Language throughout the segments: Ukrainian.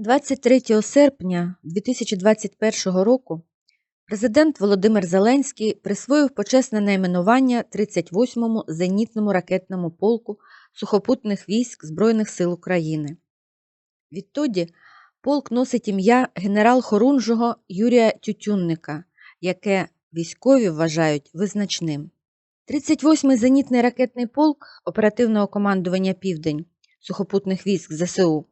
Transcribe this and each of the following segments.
23 серпня 2021 року президент Володимир Зеленський присвоїв почесне найменування 38-му зенітному ракетному полку сухопутних військ Збройних сил України. Відтоді полк носить ім'я генерал-хорунжого Юрія Тютюнника, яке військові вважають визначним. 38-й зенітний ракетний полк оперативного командування Південь сухопутних військ ЗСУ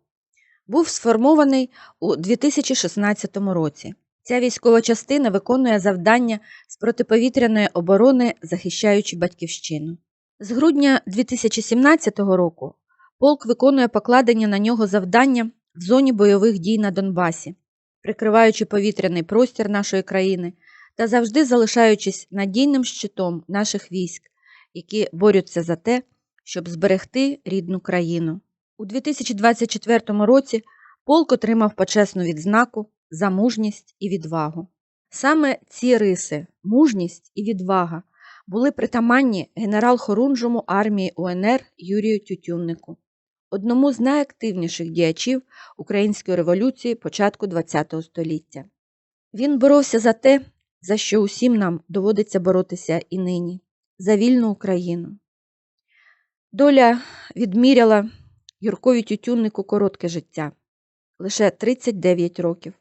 був сформований у 2016 році. Ця військова частина виконує завдання з протиповітряної оборони, захищаючи батьківщину. З грудня 2017 року полк виконує покладені на нього завдання в зоні бойових дій на Донбасі, прикриваючи повітряний простір нашої країни та завжди залишаючись надійним щитом наших військ, які борються за те, щоб зберегти рідну країну. У 2024 році полк отримав почесну відзнаку за мужність і відвагу. Саме ці риси, мужність і відвага, були притаманні генерал-хорунжому армії УНР Юрію Тютюннику, одному з найактивніших діячів української революції початку ХХ століття. Він боровся за те, за що усім нам доводиться боротися і нині, за вільну Україну. Доля відміряла Юркові Тютюннику коротке життя. Лише 39 років,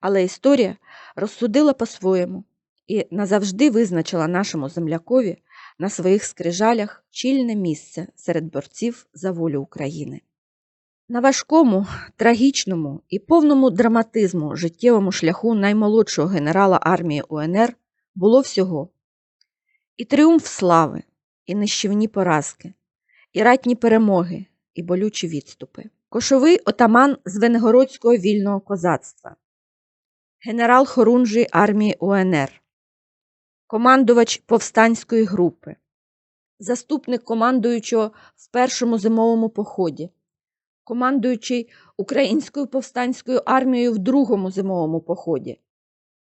але історія розсудила по-своєму і назавжди визначила нашому землякові на своїх скрижалях чільне місце серед борців за волю України. На важкому, трагічному і повному драматизму життєвому шляху наймолодшого генерала армії УНР було всього. І тріумф слави, і нищівні поразки, і ратні перемоги, і болючі відступи. Кошовий отаман з Венегородського вільного козацтва, генерал Хорунжий армії УНР, командувач повстанської групи, заступник командуючого в першому зимовому поході, командуючий Українською повстанською армією в другому зимовому поході.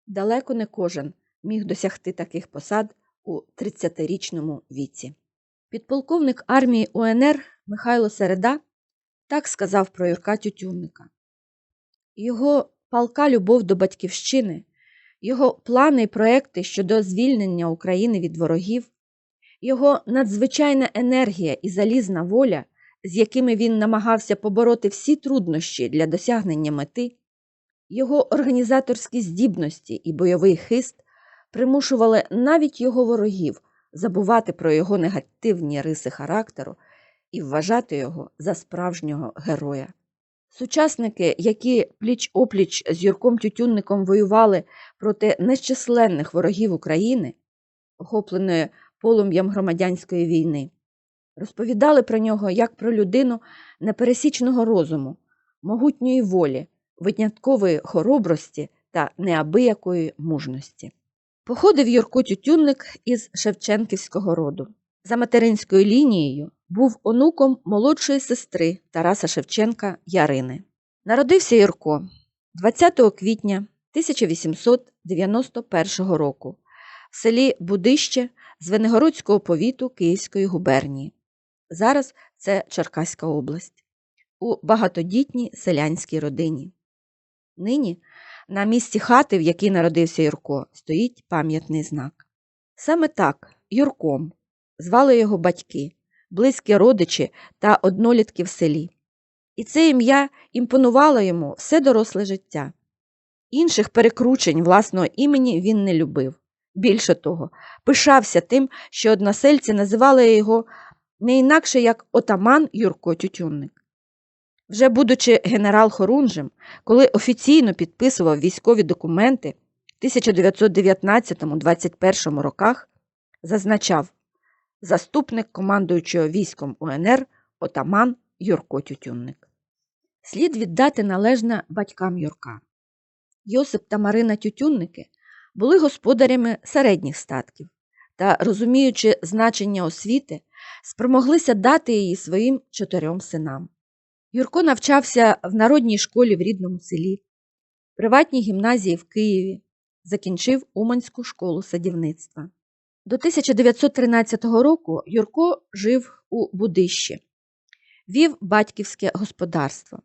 Далеко не кожен міг досягти таких посад у 30-річному віці. Підполковник армії УНР Михайло Середа так сказав про Юрка Тютюнника. Його палка любов до батьківщини, його плани і проекти щодо звільнення України від ворогів, його надзвичайна енергія і залізна воля, з якими він намагався побороти всі труднощі для досягнення мети, його організаторські здібності і бойовий хист примушували навіть його ворогів забувати про його негативні риси характеру і вважати його за справжнього героя. Сучасники, які пліч опліч з Юрком Тютюнником воювали проти нещисленних ворогів України, охопленої полум'ям громадянської війни, розповідали про нього як про людину непересічного розуму, могутньої волі, виняткової хоробрості та неабиякої мужності. Походив Юрко Тютюнник із Шевченківського роду. За материнською лінією був онуком молодшої сестри Тараса Шевченка Ярини. Народився Юрко 20 квітня 1891 року в селі Будище Звенигородського повіту Київської губернії. Зараз це Черкаська область, у багатодітній селянській родині. Нині на місці хати, в якій народився Юрко, стоїть пам'ятний знак. Саме так, Юрком, звали його батьки, близькі родичі та однолітки в селі. І це ім'я імпонувало йому все доросле життя. Інших перекручень власного імені він не любив. Більше того, пишався тим, що односельці називали його не інакше як отаман Юрко Тютюнник. Вже будучи генерал Хорунжем, коли офіційно підписував військові документи в 1919-21 роках, зазначав заступник командуючого військом УНР отаман Юрко Тютюнник. Слід віддати належне батькам Юрка. Йосип та Марина Тютюнники були господарями середніх статків та, розуміючи значення освіти, спромоглися дати її своїм чотирьом синам. Юрко навчався в народній школі в рідному селі, приватній гімназії в Києві, закінчив Уманську школу садівництва. До 1913 року Юрко жив у Будищі, вів батьківське господарство.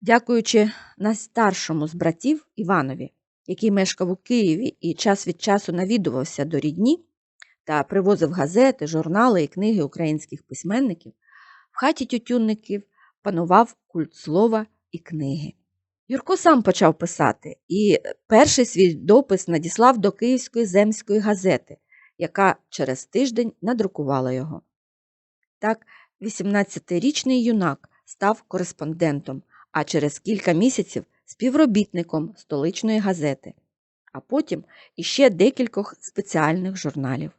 Дякуючи найстаршому з братів Іванові, який мешкав у Києві і час від часу навідувався до рідні та привозив газети, журнали і книги українських письменників, в хаті тютюнників панував культ слова і книги. Юрко сам почав писати, і перший свій допис надіслав до Київської земської газети, яка через тиждень надрукувала його. Так, 18-річний юнак став кореспондентом, а через кілька місяців співробітником столичної газети, а потім іще декількох спеціальних журналів.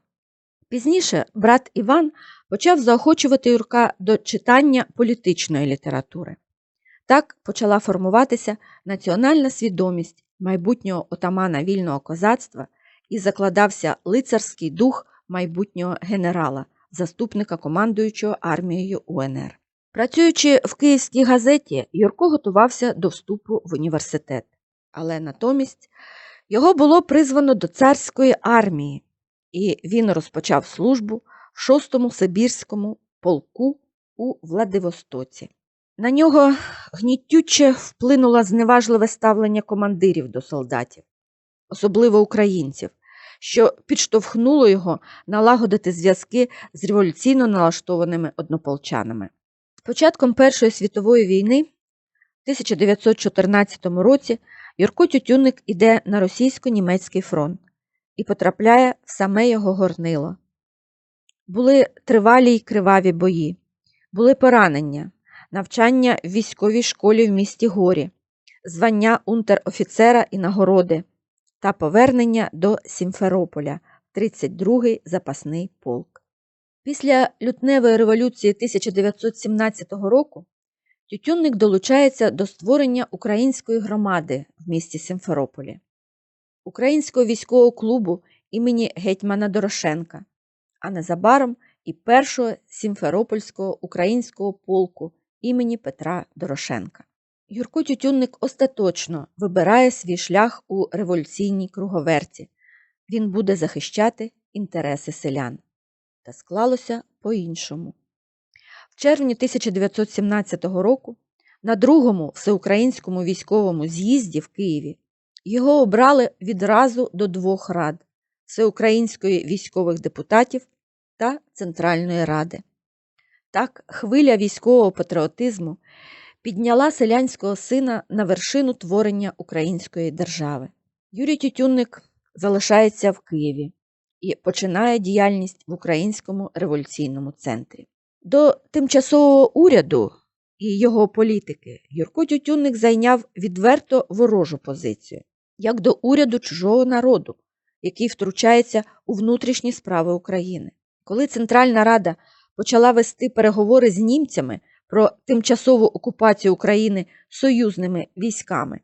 Пізніше брат Іван почав заохочувати Юрка до читання політичної літератури. Так почала формуватися національна свідомість майбутнього отамана вільного козацтва і закладався лицарський дух майбутнього генерала, заступника командуючого армією УНР. Працюючи в Київській газеті, Юрко готувався до вступу в університет, але натомість його було призвано до царської армії, і він розпочав службу в 6-му Сибірському полку у Владивостоці. На нього гнітюче вплинуло зневажливе ставлення командирів до солдатів, особливо українців, що підштовхнуло його налагодити зв'язки з революційно налаштованими однополчанами. З початком Першої світової війни, в 1914 році, Юрко Тютюнник іде на російсько-німецький фронт і потрапляє в саме його горнило. Були тривалі й криваві бої, були поранення, навчання в військовій школі в місті Горі, звання унтер-офіцера і нагороди та повернення до Сімферополя, 32-й запасний полк. Після лютневої революції 1917 року Тютюнник долучається до створення української громади в місті Сімферополі, Українського військового клубу імені гетьмана Дорошенка, а незабаром і першого Сімферопольського українського полку імені Петра Дорошенка. Юрко Тютюнник остаточно вибирає свій шлях у революційній круговерті. Він буде захищати інтереси селян. Та склалося по-іншому. В червні 1917 року на другому всеукраїнському військовому з'їзді в Києві його обрали відразу до двох рад Всеукраїнської військових депутатів та Центральної Ради. Так, хвиля військового патріотизму підняла селянського сина на вершину творення української держави. Юрій Тютюнник залишається в Києві і починає діяльність в Українському революційному центрі. До тимчасового уряду і його політики Юрко Тютюнник зайняв відверто ворожу позицію, як до уряду чужого народу, який втручається у внутрішні справи України. Коли Центральна Рада почала вести переговори з німцями про тимчасову окупацію України союзними військами,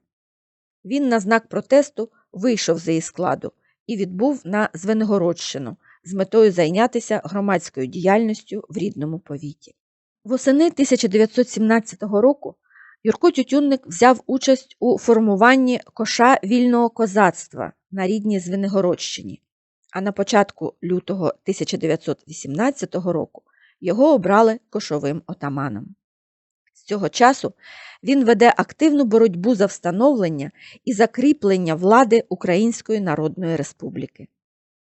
він на знак протесту вийшов з її складу і відбув на Звенигородщину з метою зайнятися громадською діяльністю в рідному повіті. Восени 1917 року Юрко Тютюнник взяв участь у формуванні коша вільного козацтва на рідній Звенигородщині, а на початку лютого 1918 року його обрали кошовим отаманом. З цього часу він веде активну боротьбу за встановлення і закріплення влади Української Народної Республіки.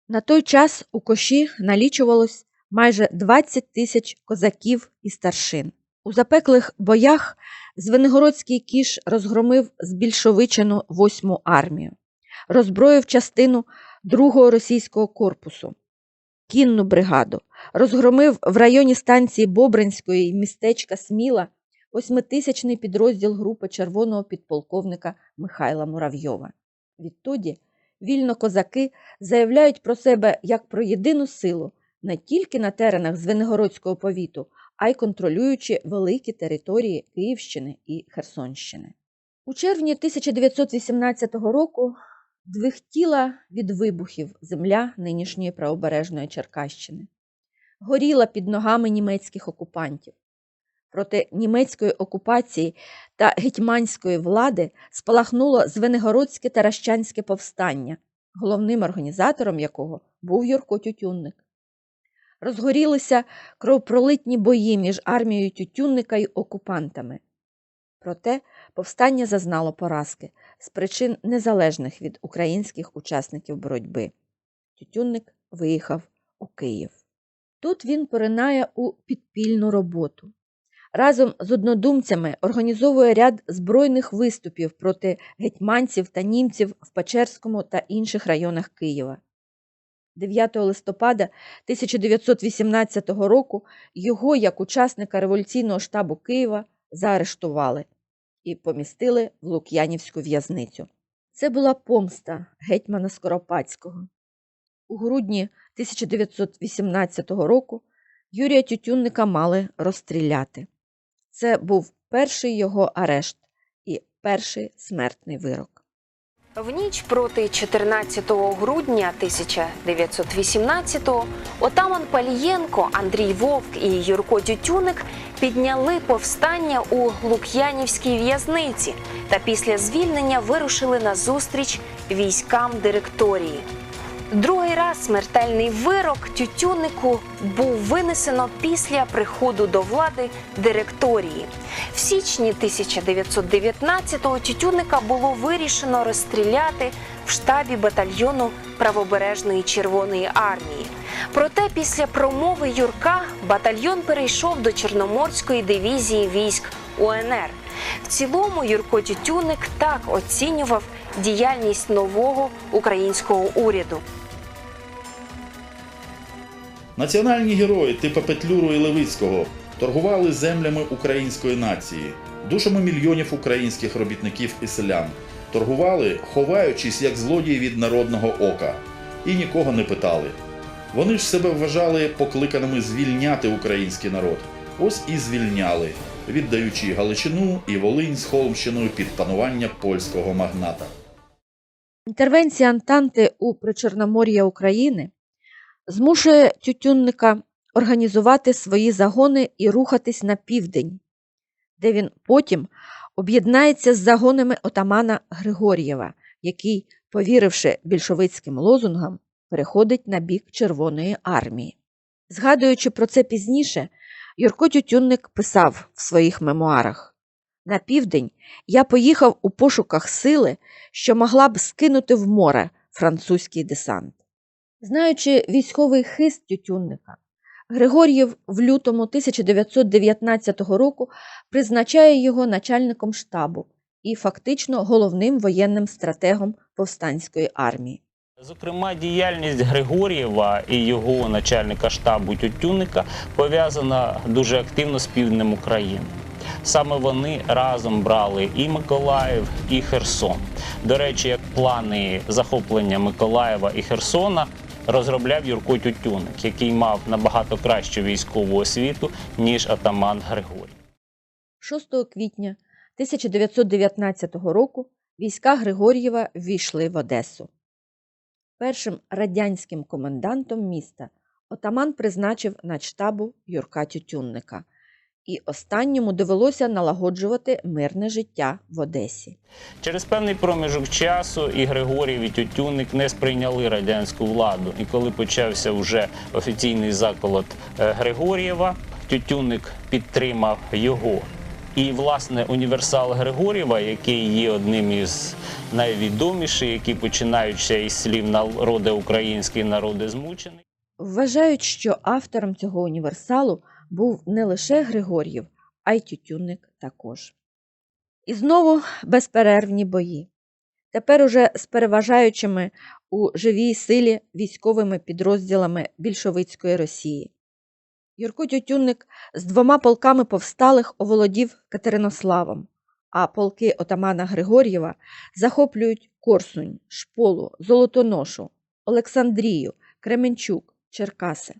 На той час у коші налічувалось майже 20 тисяч козаків і старшин. У запеклих боях Звенигородський кіш розгромив збільшовичену восьму армію, роззброїв частину другого російського корпусу, кінну бригаду, розгромив в районі станції Бобринської і містечка Сміла восьмитисячний підрозділ групи червоного підполковника Михайла Муравйова. Відтоді вільно козаки заявляють про себе як про єдину силу не тільки на теренах Звенигородського повіту, а й контролюючи великі території Київщини і Херсонщини. У червні 1918 року двихтіла від вибухів земля нинішньої правобережної Черкащини, горіла під ногами німецьких окупантів. Проти німецької окупації та гетьманської влади спалахнуло Звенигородське Таращанське повстання, головним організатором якого був Юрко Тютюнник. Розгорілися кровопролитні бої між армією Тютюнника й окупантами. Проте повстання зазнало поразки з причин незалежних від українських учасників боротьби. Тютюнник виїхав у Київ. Тут він поринає у підпільну роботу. Разом з однодумцями організовує ряд збройних виступів проти гетьманців та німців в Печерському та інших районах Києва. 9 листопада 1918 року його, як учасника революційного штабу Києва, заарештували і помістили в Лук'янівську в'язницю. Це була помста гетьмана Скоропадського. У грудні 1918 року Юрія Тютюнника мали розстріляти. Це був перший його арешт і перший смертний вирок. В ніч проти 14 грудня 1918-го отаман Палієнко, Андрій Вовк і Юрко Тютюник підняли повстання у Лук'янівській в'язниці та після звільнення вирушили на зустріч військам директорії. Другий раз смертельний вирок тютюнику був винесено після приходу до влади директорії. В січні 1919-го тютюника було вирішено розстріляти в штабі батальйону правобережної Червоної армії. Проте після промови Юрка батальйон перейшов до Чорноморської дивізії військ УНР. В цілому Юрко Тютюник так оцінював діяльність нового українського уряду. Національні герої типу Петлюру і Левицького торгували землями української нації, душами мільйонів українських робітників і селян, торгували, ховаючись як злодії від народного ока, і нікого не питали. Вони ж себе вважали покликаними звільняти український народ. Ось і звільняли, віддаючи Галичину і Волинь з Холмщиною під панування польського магната. Інтервенція Антанти у Причорномор'я України змушує тютюнника організувати свої загони і рухатись на південь, де він потім об'єднається з загонами отамана Григор'єва, який, повіривши більшовицьким лозунгам, переходить на бік Червоної армії. Згадуючи про це пізніше, Юрко Тютюнник писав в своїх мемуарах На південь я поїхав у пошуках сили, що могла б скинути в море французький десант. Знаючи військовий хист Тютюнника, Григор'єв в лютому 1919 року призначає його начальником штабу і фактично головним воєнним стратегом повстанської армії. Зокрема, діяльність Григорієва і його начальника штабу Тютюника пов'язана дуже активно з півднем України. Саме вони разом брали і Миколаїв, і Херсон. До речі, як плани захоплення Миколаєва і Херсона розробляв Юрко Тютюник, який мав набагато кращу військову освіту, ніж атаман Григорій. 6 квітня 1919 року війська Григор'єва ввійшли в Одесу. Першим радянським комендантом міста отаман призначив на штабу Юрка Тютюнника, і останньому довелося налагоджувати мирне життя в Одесі. Через певний проміжок часу і Григорій і Тютюник не сприйняли радянську владу. І коли почався вже офіційний заколот е, Григорієва, Тютюник підтримав його. І, власне, універсал Григорєва, який є одним із найвідоміших, який починаючи із слів народи український, народи змучений. Вважають, що автором цього універсалу був не лише Григор'єв, а й Тютюнник також. І знову безперервні бої. Тепер уже з переважаючими у живій силі військовими підрозділами більшовицької Росії. Юрко Тютюнник з двома полками повсталих оволодів Катеринославом, а полки отамана Григор'єва захоплюють Корсунь, Шполу, Золотоношу, Олександрію, Кременчук, Черкаси.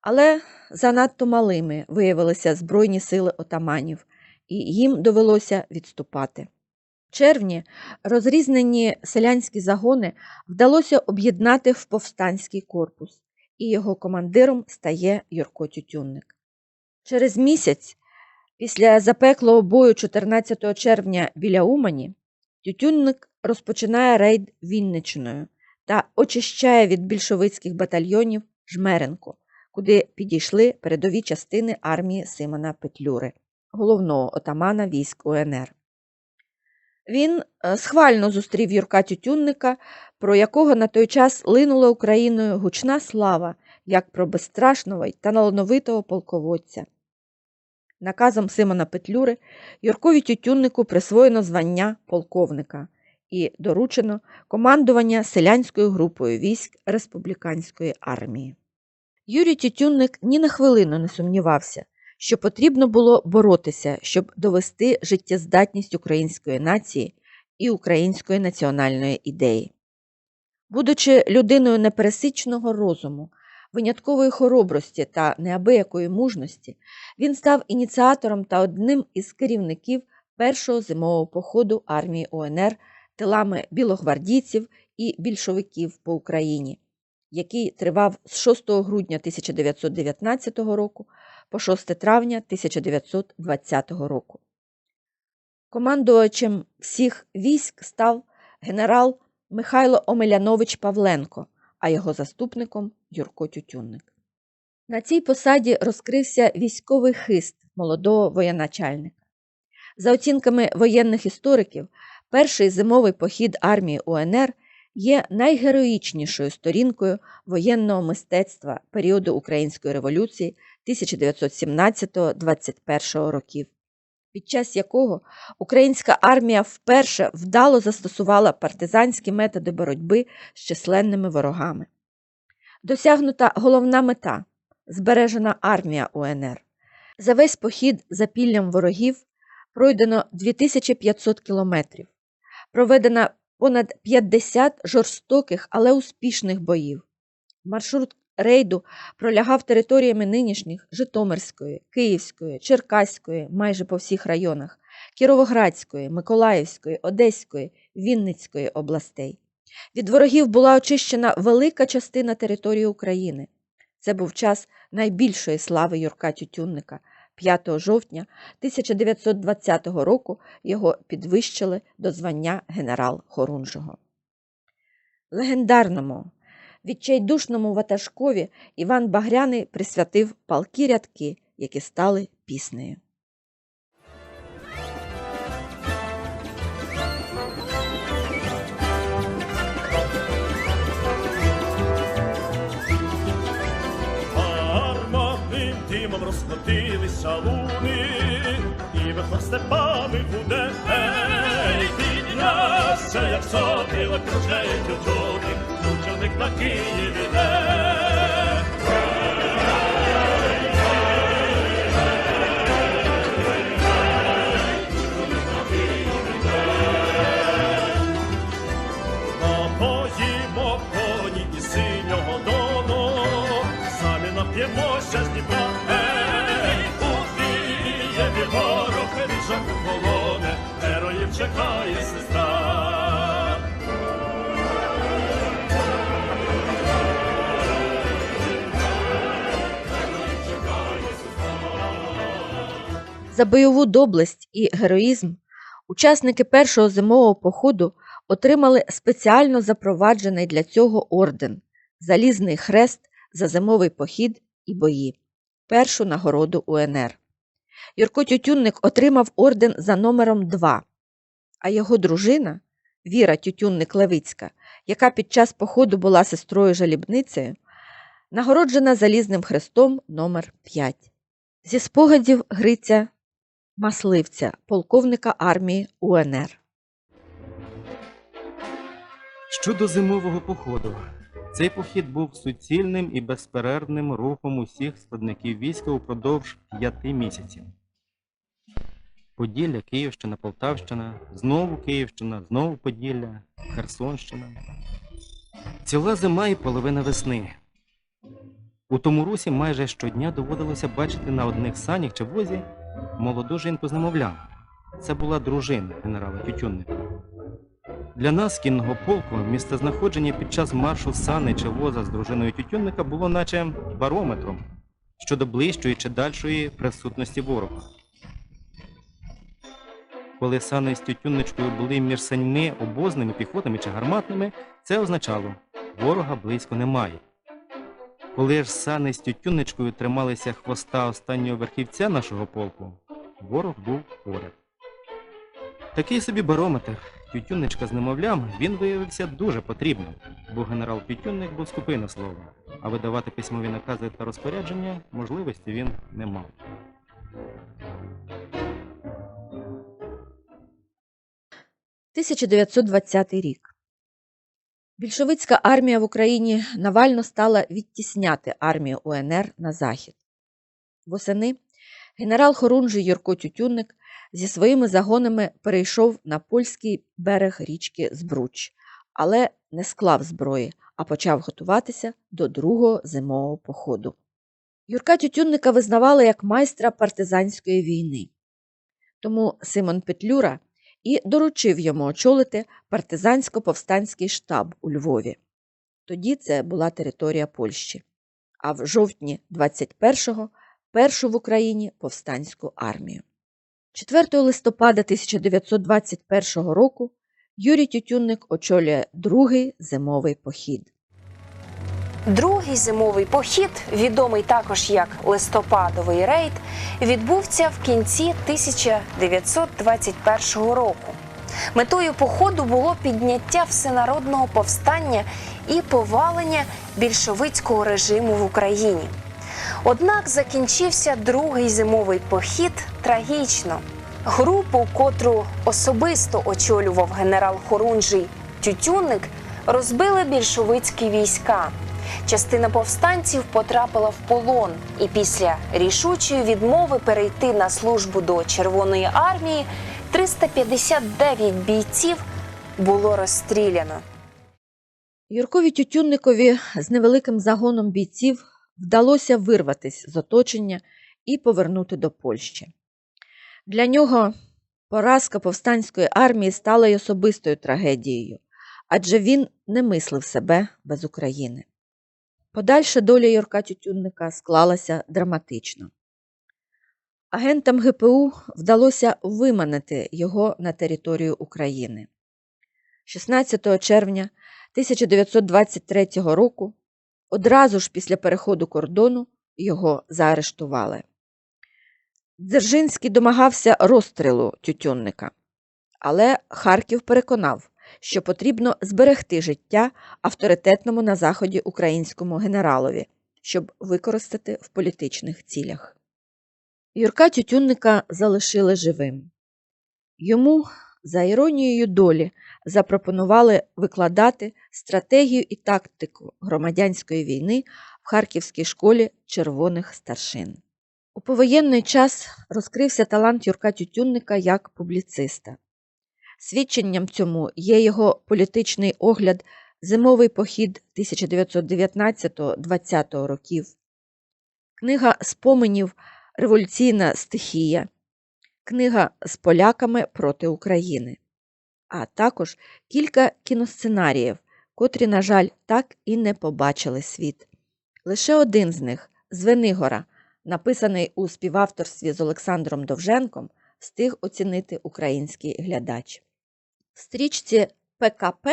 Але занадто малими виявилися збройні сили отаманів, і їм довелося відступати. В червні розрізнені селянські загони вдалося об'єднати в повстанський корпус, і його командиром стає Юрко Тютюнник. Через місяць, після запеклого бою 14 червня біля Умані, Тютюнник розпочинає рейд Вінничиною та очищає від більшовицьких батальйонів Жмеренко, куди підійшли передові частини армії Симона Петлюри. головного отамана військ УНР. Він е, схвально зустрів Юрка Тютюнника, про якого на той час линула Україною гучна слава, як про безстрашного й талановитого полководця. Наказом Симона Петлюри Юркові Тютюннику присвоєно звання полковника і доручено командування селянською групою військ республіканської армії. Юрій Тютюнник ні на хвилину не сумнівався, що потрібно було боротися, щоб довести життєздатність української нації і української національної ідеї. Будучи людиною непересичного розуму, виняткової хоробрості та неабиякої мужності, він став ініціатором та одним із керівників першого зимового походу армії УНР тилами білогвардійців і більшовиків по Україні, який тривав з 6 грудня 1919 року по 6 травня 1920 року. Командувачем всіх військ став генерал Михайло Омелянович Павленко, а його заступником Юрко Тютюнник. На цій посаді розкрився військовий хист молодого воєначальника. За оцінками воєнних істориків, перший зимовий похід армії УНР є найгероїчнішою сторінкою воєнного мистецтва періоду Української революції 1917-21 років, під час якого українська армія вперше вдало застосувала партизанські методи боротьби з численними ворогами. Досягнута головна мета збережена армія УНР. За весь похід за піллям ворогів пройдено 2500 кілометрів, проведено понад 50 жорстоких, але успішних боїв. Маршрут рейду пролягав територіями нинішніх Житомирської, Київської, Черкаської, майже по всіх районах, Кіровоградської, Миколаївської, Одеської, Вінницької областей. Від ворогів була очищена велика частина території України. Це був час найбільшої слави Юрка Тютюнника. 5 жовтня 1920 року його підвищили до звання генерал Хорунжого. Легендарному, відчайдушному ватажкові Іван Багряний присвятив палкі рядки, які стали піснею. Розкотилися і верхом степами буде Ей, піднявся, як сокіл, кружляє тютюник, тютюник на Київ іде. Напоїмо За бойову доблесть і героїзм учасники першого зимового походу отримали спеціально запроваджений для цього орден Залізний хрест за зимовий похід і бої, першу нагороду УНР. Юрко Тютюнник отримав орден за номером 2, а його дружина Віра Тютюнник Левицька, яка під час походу була сестрою жалібницею, нагороджена залізним хрестом номер 5. Зі спогадів Гриця Масливця, полковника армії УНР. Щодо зимового походу, цей похід був суцільним і безперервним рухом усіх складників війська упродовж п'яти місяців. Поділля, Київщина, Полтавщина, знову Київщина, знову Поділля, Херсонщина. Ціла зима і половина весни. У тому русі майже щодня доводилося бачити на одних санях чи возі молоду жінку з немовлям. Це була дружина генерала Тютюнника. Для нас, кінного полку, місцезнаходження під час маршу сани чи воза з дружиною Тютюнника було наче барометром щодо ближчої чи дальшої присутності ворога. Коли сани з Тютюнничкою були між саньми обозними, піхотами чи гарматними, це означало ворога близько немає. Коли ж сани з Тютюнничкою трималися хвоста останнього верхівця нашого полку, ворог був поряд. Такий собі барометр Тютюнничка з немовлям він виявився дуже потрібним, бо генерал Тютюнник був скупий на слово, а видавати письмові накази та розпорядження можливості він не мав. – 1920 рік. Більшовицька армія в Україні Навально стала відтісняти армію УНР на захід. Восени генерал Хорунжий Юрко Тютюнник зі своїми загонами перейшов на польський берег річки Збруч, але не склав зброї, а почав готуватися до другого зимового походу. Юрка Тютюнника визнавали як майстра партизанської війни. Тому Симон Петлюра і доручив йому очолити партизансько-повстанський штаб у Львові. Тоді це була територія Польщі. А в жовтні 21-го першу в Україні повстанську армію. 4 листопада 1921 року Юрій Тютюнник очолює другий зимовий похід. Другий зимовий похід, відомий також як листопадовий рейд, відбувся в кінці 1921 року. Метою походу було підняття всенародного повстання і повалення більшовицького режиму в Україні. Однак закінчився другий зимовий похід трагічно. Групу, котру особисто очолював генерал Хорунжий Тютюнник, розбили більшовицькі війська. Частина повстанців потрапила в полон, і після рішучої відмови перейти на службу до Червоної армії 359 бійців було розстріляно. Юркові Тютюнникові з невеликим загоном бійців вдалося вирватися з оточення і повернути до Польщі. Для нього поразка повстанської армії стала й особистою трагедією, адже він не мислив себе без України. Подальша доля Юрка Тютюнника склалася драматично. Агентам ГПУ вдалося виманити його на територію України. 16 червня 1923 року, одразу ж після переходу кордону, його заарештували. Дзержинський домагався розстрілу Тютюнника, але Харків переконав, що потрібно зберегти життя авторитетному на Заході українському генералові, щоб використати в політичних цілях. Юрка Тютюнника залишили живим. Йому, за іронією долі, запропонували викладати стратегію і тактику громадянської війни в Харківській школі червоних старшин. У повоєнний час розкрився талант Юрка Тютюнника як публіциста. Свідченням цьому є його політичний огляд Зимовий похід 1919-20 років, книга споменів Революційна стихія, книга з поляками проти України, а також кілька кіносценаріїв, котрі, на жаль, так і не побачили світ. Лише один з них Звенигора, написаний у співавторстві з Олександром Довженком, встиг оцінити український глядач. Стрічці ПКП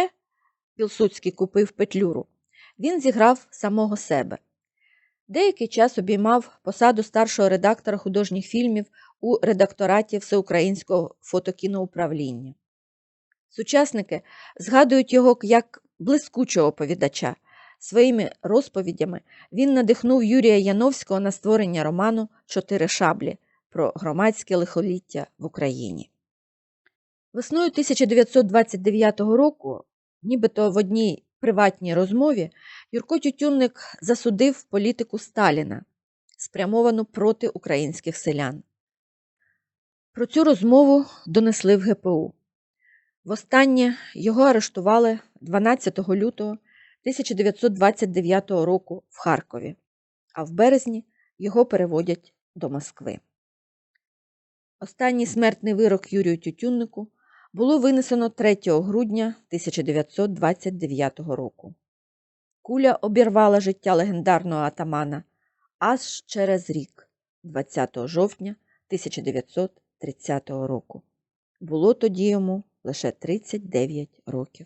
Пілсудський купив Петлюру. Він зіграв самого себе. Деякий час обіймав посаду старшого редактора художніх фільмів у редактораті Всеукраїнського фотокіноуправління. Сучасники згадують його як блискучого оповідача. Своїми розповідями він надихнув Юрія Яновського на створення роману Чотири шаблі про громадське лихоліття в Україні. Весною 1929 року, нібито в одній приватній розмові, Юрко Тютюнник засудив політику Сталіна, спрямовану проти українських селян. Про цю розмову донесли в ГПУ. Востаннє його арештували 12 лютого 1929 року в Харкові, а в березні його переводять до Москви. Останній смертний вирок Юрію Тютюннику було винесено 3 грудня 1929 року. Куля обірвала життя легендарного атамана аж через рік, 20 жовтня 1930 року. Було тоді йому лише 39 років.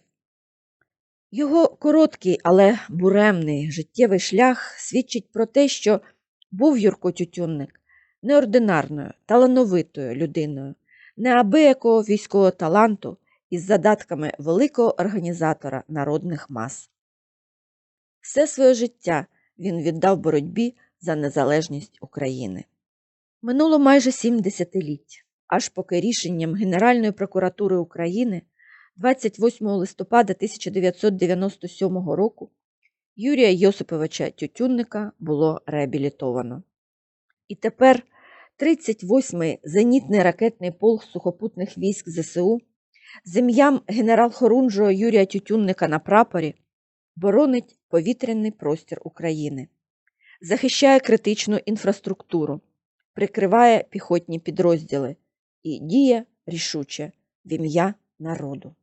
Його короткий, але буремний життєвий шлях свідчить про те, що був Юрко Тютюнник неординарною, талановитою людиною, неабиякого військового таланту із задатками великого організатора народних мас. Все своє життя він віддав боротьбі за незалежність України. Минуло майже сім десятиліть, аж поки рішенням Генеральної прокуратури України 28 листопада 1997 року Юрія Йосиповича Тютюнника було реабілітовано. І тепер 38-й зенітний ракетний полк сухопутних військ ЗСУ з ім'ям генерал-хорунжого Юрія Тютюнника на прапорі боронить повітряний простір України, захищає критичну інфраструктуру, прикриває піхотні підрозділи і діє рішуче в ім'я народу.